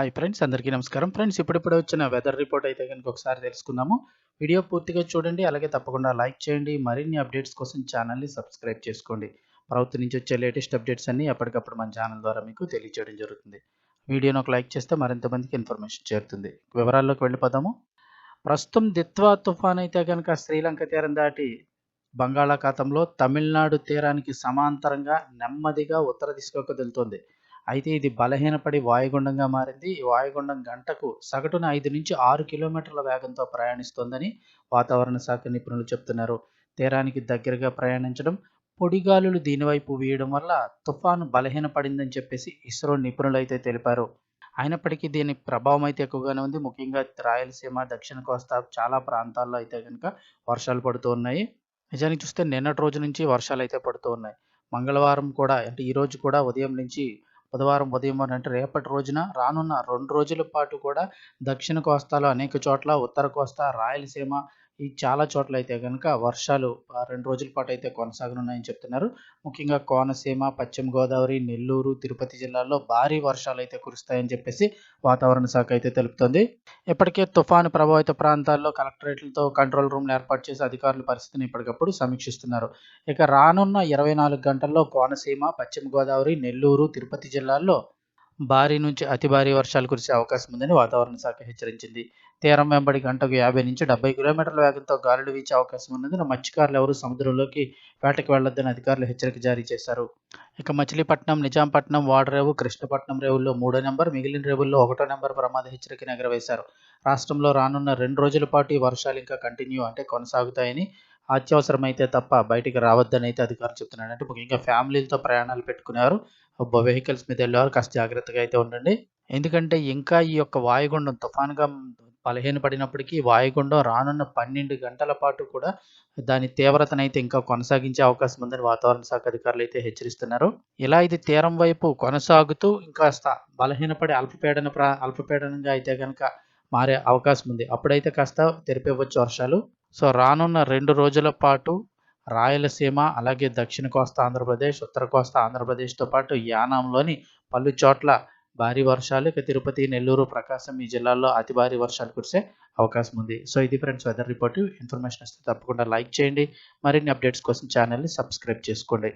Hi friends అందరికీ నమస్కారం. Friends ఇప్పుడిప్పుడే వచ్చిన వెదర్ రిపోర్ట్ అయితే కనుక ఒకసారి తెలుసుకుందాము. వీడియో పూర్తిగా చూడండి అలాగే తప్పకుండా లైక్ చేయండి. మరిన్ని అప్డేట్స్ కోసం ఛానల్ని సబ్స్క్రైబ్ చేసుకోండి. ప్రభుత్వం నుంచి వచ్చే లేటెస్ట్ అప్డేట్స్ అన్ని ఎప్పటికప్పుడు మన ఛానల్ ద్వారా మీకు తెలియజేయడం జరుగుతుంది. వీడియోని ఒక లైక్ చేస్తే మరింత మందికి ఇన్ఫర్మేషన్ చేరుతుంది. వివరాల్లోకి వెళ్ళిపోదాము. ప్రస్తుతం దిత్వా తుఫాన్ అయితే కనుక శ్రీలంక తీరం దాటి బంగాళాఖాతంలో తమిళనాడు తీరానికి సమాంతరంగా నెమ్మదిగా ఉత్తర దిశగా కదులుతోంది. అయితే ఇది బలహీనపడి వాయుగుండంగా మారింది. ఈ వాయుగుండం గంటకు సగటున ఐదు నుంచి ఆరు కిలోమీటర్ల వేగంతో ప్రయాణిస్తోందని వాతావరణ శాఖ నిపుణులు చెప్తున్నారు. తీరానికి దగ్గరగా ప్రయాణించడం పొడిగాలులు దీనివైపు వీయడం వల్ల తుఫాను బలహీనపడిందని చెప్పేసి ఇస్రో నిపుణులు అయితే తెలిపారు. అయినప్పటికీ దీని ప్రభావం అయితే ఎక్కువగానే ఉంది. ముఖ్యంగా రాయలసీమ దక్షిణ కోస్తా చాలా ప్రాంతాల్లో అయితే కనుక వర్షాలు పడుతూ ఉన్నాయి. నిజానికి చూస్తే నిన్నటి రోజు నుంచి వర్షాలు అయితే పడుతూ ఉన్నాయి. మంగళవారం కూడా అంటే ఈ రోజు కూడా ఉదయం నుంచి బుధవారం ఉదయం అంటే రేపటి రోజున రానున్న రెండు రోజుల పాటు కూడా దక్షిణ కోస్తాలో అనేక చోట్ల ఉత్తర కోస్తా రాయలసీమ ఈ చాలా చోట్ల అయితే కనుక వర్షాలు రెండు రోజుల పాటు అయితే కొనసాగనున్నాయని చెప్తున్నారు. ముఖ్యంగా కోనసీమ పశ్చిమ గోదావరి నెల్లూరు తిరుపతి జిల్లాల్లో భారీ వర్షాలు అయితే కురుస్తాయని చెప్పేసి వాతావరణ శాఖ అయితే తెలుపుతోంది. ఇప్పటికే తుఫాను ప్రభావిత ప్రాంతాల్లో కలెక్టరేట్లతో కంట్రోల్ రూమ్లు ఏర్పాటు చేసి అధికారుల పరిస్థితిని ఎప్పటికప్పుడు సమీక్షిస్తున్నారు. ఇక రానున్న ఇరవై నాలుగు గంటల్లో కోనసీమ పశ్చిమ గోదావరి నెల్లూరు తిరుపతి జిల్లాల్లో భారీ నుంచి అతి భారీ వర్షాలు కురిసే అవకాశం ఉందని వాతావరణ శాఖ హెచ్చరించింది. తీరం వెంబడి గంటకు యాభై నుంచి డెబ్బై కిలోమీటర్ల వేగంతో గాలులు వీచే అవకాశం ఉన్నందున మత్స్యకారులు ఎవరు సముద్రంలోకి వేటకు వెళ్ళొద్దని అధికారులు హెచ్చరిక జారీ చేశారు. ఇక మచిలీపట్నం నిజాంపట్నం వాడరేవు కృష్ణపట్నం రేవుల్లో మూడో నెంబర్ మిగిలిన రేవుల్లో ఒకటో నెంబర్ ప్రమాద హెచ్చరికను ఎగరవేశారు. రాష్ట్రంలో రానున్న రెండు రోజుల పాటు ఈ వర్షాలు ఇంకా కంటిన్యూ అంటే కొనసాగుతాయని అత్యవసరమైతే తప్ప బయటికి రావద్దని అయితే అధికారులు చెప్తున్నారు. అంటే ముఖ్యంగా ఫ్యామిలీలతో ప్రయాణాలు పెట్టుకునేవారు వెహికల్స్ మీద వెళ్ళేవారు కాస్త జాగ్రత్తగా అయితే ఉండండి. ఎందుకంటే ఇంకా ఈ యొక్క వాయుగుండం తుఫాన్గా బలహీనపడినప్పటికీ వాయుగుండం రానున్న పన్నెండు గంటల పాటు కూడా దాని తీవ్రతనైతే ఇంకా కొనసాగించే అవకాశం ఉందని వాతావరణ శాఖ అధికారులు అయితే హెచ్చరిస్తున్నారు. ఇలా ఇది తీరం వైపు కొనసాగుతూ ఇంకాస్త బలహీనపడి అల్పపీడన ప్రా అల్పపీడనంగా అయితే కనుక మారే అవకాశం ఉంది. అప్పుడైతే కాస్త తెరిపివ్వచ్చు వర్షాలు. సో రానున్న రెండు రోజుల పాటు రాయలసీమ అలాగే దక్షిణ కోస్తా ఆంధ్రప్రదేశ్ ఉత్తర కోస్తా ఆంధ్రప్రదేశ్తో పాటు యానాంలోని పలు చోట్ల భారీ వర్షాలు ఇక తిరుపతి నెల్లూరు ప్రకాశం ఈ జిల్లాల్లో అతి భారీ వర్షాలు కురిసే అవకాశం ఉంది. సో ఇది ఫ్రెండ్స్ వెదర్ రిపోర్ట్. ఇన్ఫర్మేషన్ వస్తే తప్పకుండా లైక్ చేయండి. మరిన్ని అప్డేట్స్ కోసం ఛానల్ని సబ్స్క్రైబ్ చేసుకోండి.